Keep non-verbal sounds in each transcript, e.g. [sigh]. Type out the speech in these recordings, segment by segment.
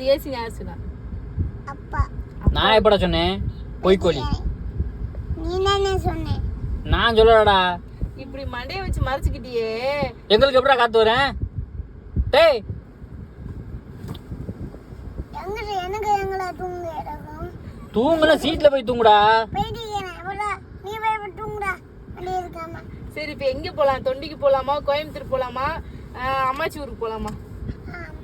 அந்த ஏசி யார் சொன்னா நான் எப்படா சொன்னேன்? பொய்க்கோழி நீ தானே சொன்னேன் நான் சொல்லலடா. இப்படி மண்டையை வச்சு மறைச்சுக்கிட்டியே. எங்களுக்கு எப்படா காத்து வரேன் டேய். எங்க எனக்கு எங்கடா தூங்க இடம்? தூங்கல சீட்ல போய் தூங்குடா. போயிட்டு எவ்வளோ நீ போய் தூங்குடா. அப்படி இருக்காம. சரி இப்போ எங்க போலாம்? தொண்டிக்கு போலாமா? கோயம்புத்தூர் போலாமா? அம்மாச்சி ஊருக்கு போலாமா? ஆம்.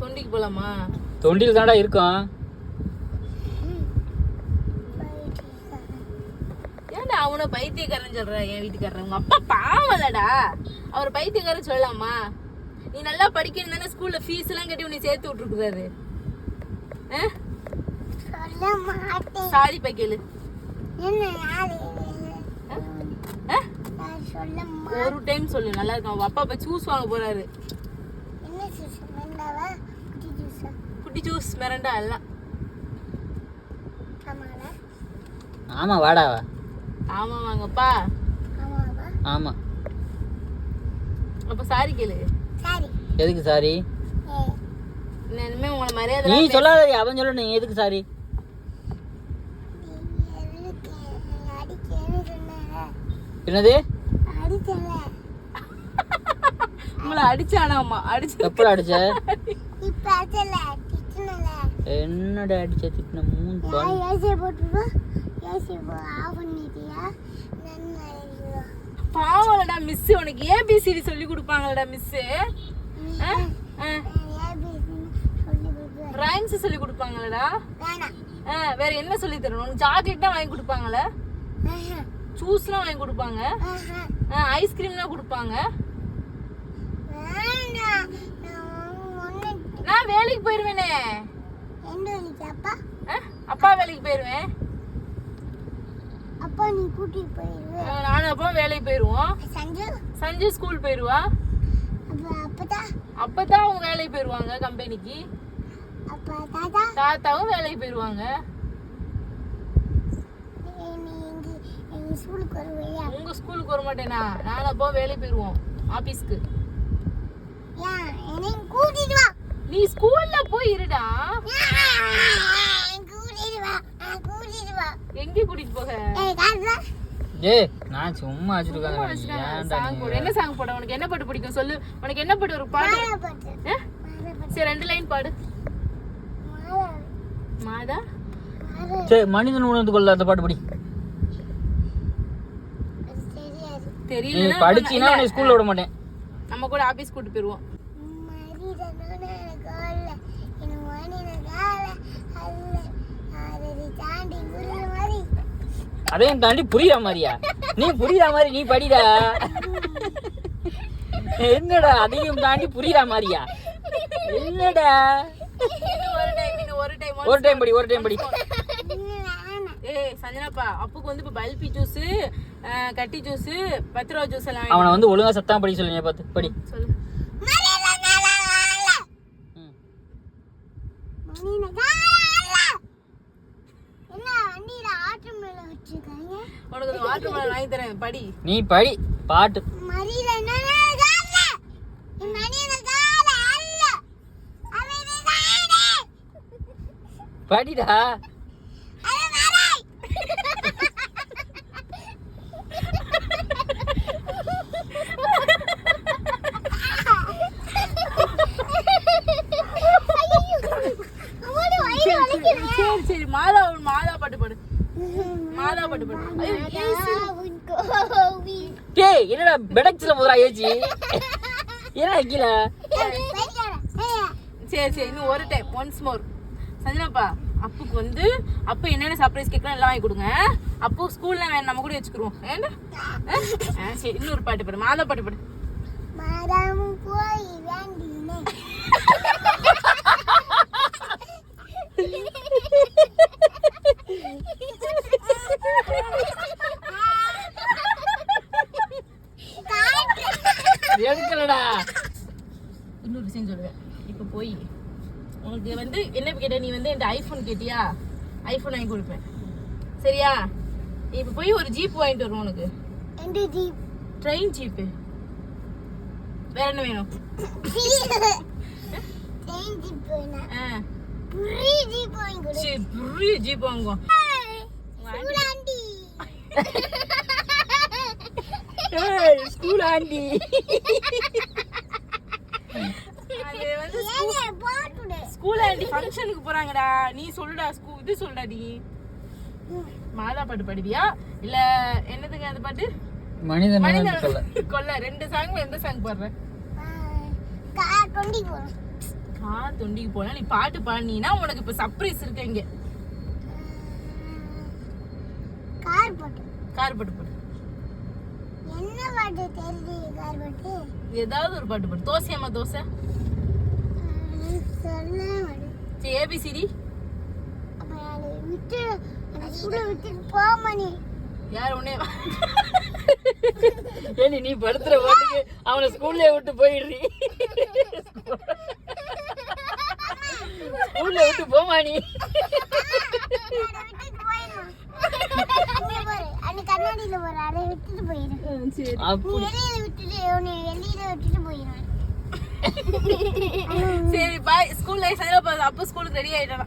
தொண்டி தொண்டிக்கு போலாமா? தொண்டியில் தான்டா இருக்கோம் ஏன்டா அவனை பைத்தியக்காரன் சொல்ற என் வீட்டுக்காரன்? உங்க அப்பா பாவலடா. அவர் பைத்தியக்காரன் சொல்லலாமா? நீ நல்லா படிக்கணும் தானே ஸ்கூல்ல ஃபீஸ் எல்லாம் கட்டி உன்னை சேர்த்து விட்டுருக்குறாரு. சாரி பைக்கலு ஒரு டைம் சொல்லு நல்லா இருக்கும். அவன் அப்பா இப்ப ஜூஸ் வாங்க போறாரு. குட்டி ஜூஸா மிரண்டா எல்லாம் ஆமா வாடா ஆமா வாங்கப்பா. ஆமா. அப்ப சாரி கேளு. சரி. எதுக்கு சாரி? இனிமே உங்களை மரியாதை நீ சொல்லாத அவன் சொல்லணும் நீ எதுக்கு சாரி? என்னது? உங்களை அடிச்சானாமா? அடிச்சு எப்படா அடிச்ச? என்னடா அடிச்ச திட்டின? மூணு ஏசி போட்டுருவா ஏசி போ ஆஃப் பண்ணிட்டியா? பாவலடா மிஸ் உனக்கு ஏபிசிடி சொல்லி கொடுப்பாங்களடா மிஸ் ரைம்ஸ் சொல்லி கொடுப்பாங்களடா வேற என்ன சொல்லி தரணும்? உனக்கு சாக்லேட் தான் வாங்கி கொடுப்பாங்களே ஜூஸ்லாம் வாங்கி கொடுப்பாங்க. ஐஸ்கிரீம்லாம் கொடுப்பாங்க வேணாம் நான் ஒன்று நான் வேலைக்கு போயிருவேனே. அப்பா? அப்பா வேலைக்கு போயிருவேன். அப்பா நீ கூட்டிட்டு போயிடுவே ஆ, நானும் அப்பா வேலைக்கு போயிருவோம். சஞ்சு? சஞ்சு ஸ்கூல் போயிருவா? அப்பா அப்பதான் அப்பதான் அவங்க வேலைக்கு போயிருவாங்க கம்பெனிக்கு. அப்பா தாத்தா? தாத்தாவும் வேலைக்கு போயிருவாங்க. ஸ்கூலுக்கு வருவையா? உங்க ஸ்கூலுக்கு வர மாட்டேனா நானும் அப்பா வேலைக்கு போயிருவோம் ஆபீஸ்க்கு. ஏன் என்னையும் கூட்டிட்டு வா. நீ ஸ்கூல்ல போய் இருடா. எங்க கூட்டிட்டு போக? ஏய் நான் சும்மா போடு. என்ன சாங் போட? உனக்கு என்ன பாட்டு பிடிக்கும் சொல்லு. உனக்கு என்ன பாட்டு? ஒரு பாட்டு. சரி ரெண்டு லைன் பாடு. மாதா? சரி மனிதன் உணர்ந்து கொள்ள அந்த பாட்டு படி. தெரியல படிச்சினா ஸ்கூல்ல விட மாட்டேன். நம்ம கூட ஆபீஸ் கூட்டு போயிருவோம். அதையும் தாண்டி புரியுற மாதிரியா நீ புரியுற மாதிரி நீ படிடா. என்னடா அதையும் தாண்டி புரியுற மாதிரியா என்னடா? ஒரு டைம் படி ஒரு டைம் படி. ஏய் சஞ்சனாப்பா அப்புக்கு வந்து இப்ப பல்பி ஜூஸ் கட்டி ஜூஸ் பத்து ரூபா ஜூஸ் எல்லாம் அவனை வந்து ஒழுங்கா சத்தம் படி சொல்லுங்க பார்த்து படி. சொல்லு. உனக்கு வாட்டர் மெலன் வாங்கி தரேன். படி. நீ படி பாட்டு. படிடா அது வரை சரி சரி மாதா மாதா பாட்டு பாடு மாதா பாட்டு பாடு ஐயோ, ஏசி. டேய் என்னடா பெடக்ஸ்ல முதலா ஏச்சி என்னடா கீழே? சரி சரி இன்னும் ஒரு டைம் ஒன்ஸ் மோர் சஞ்சனாப்பா அப்புக்கு வந்து அப்பா என்னென்ன சர்ப்ரைஸ் கேட்கலாம் எல்லாம் வாங்கி கொடுங்க அப்போ ஸ்கூல்ல வேணும் நம்ம கூட வச்சுக்கிருவோம். ஏண்டா சரி இன்னொரு பாட்டு பாடு மாதா பாட்டு பாடு. இன்னொரு விஷயம் சொல்லுவேன். இப்போ போய் உனக்கு வந்து என்ன கேட்ட நீ வந்து என்கிட்ட ஐஃபோன் கேட்டியா? ஐஃபோன் வாங்கி கொடுப்பேன். சரியா? இப்போ போய் ஒரு ஜீப் வாங்கிட்டு வருவோம் உனக்கு. ட்ரெயின் ஜீப்பு வேற என்ன வேணும்? பெரிய ஜீப் வாங்குவோம். ஸ்கூல் ஆண்டி அது வந்து ஏங்க போட்டுடு ஸ்கூல் ஆண்டி ஃபங்க்ஷனுக்கு போறாங்கடா? நீ சொல்லுடா ஸ்கூ இது சொல்லுடா நீ. மாதா பாட்டு பாடுவியா? இல்ல என்னதுங்க அந்த பாட்டு? மனிதன் [laughs] கொல்ல. ரெண்டு சாங்ல எந்த சாங் பாடுற? கார் தொண்டிக்கு போனா நீ பாட்டு பாடினீன்னா உனக்கு இப்ப சர்ப்ரைஸ் இருக்கு இங்க. கார் போட்டு. கார் பாட்டு பாடு. என்ன பாட்டு தெரியுது கார் பாட்டு? ஏதாவது ஒரு பாட்டு பாடு. தோசையாமா தோசை? சரி ஏபிசிடி விட்டு போமா நீ யார் உன்னே ஏண்டி நீ படுத்துற பாட்டுக்கு அவனை ஸ்கூல்ல விட்டு போயிடுறீ. ஸ்கூல்ல விட்டு போமா நீ கண்ணாடியில பாரு அதை விட்டுட்டு அப்படி வெளியில விட்டுட்டு வெளியில விட்டுட்டு போயிடுவேன் சரி பாய் ஸ்கூல் லைஃப் அப்போ ஸ்கூலுக்கு ரெடி ஆயிட்டான்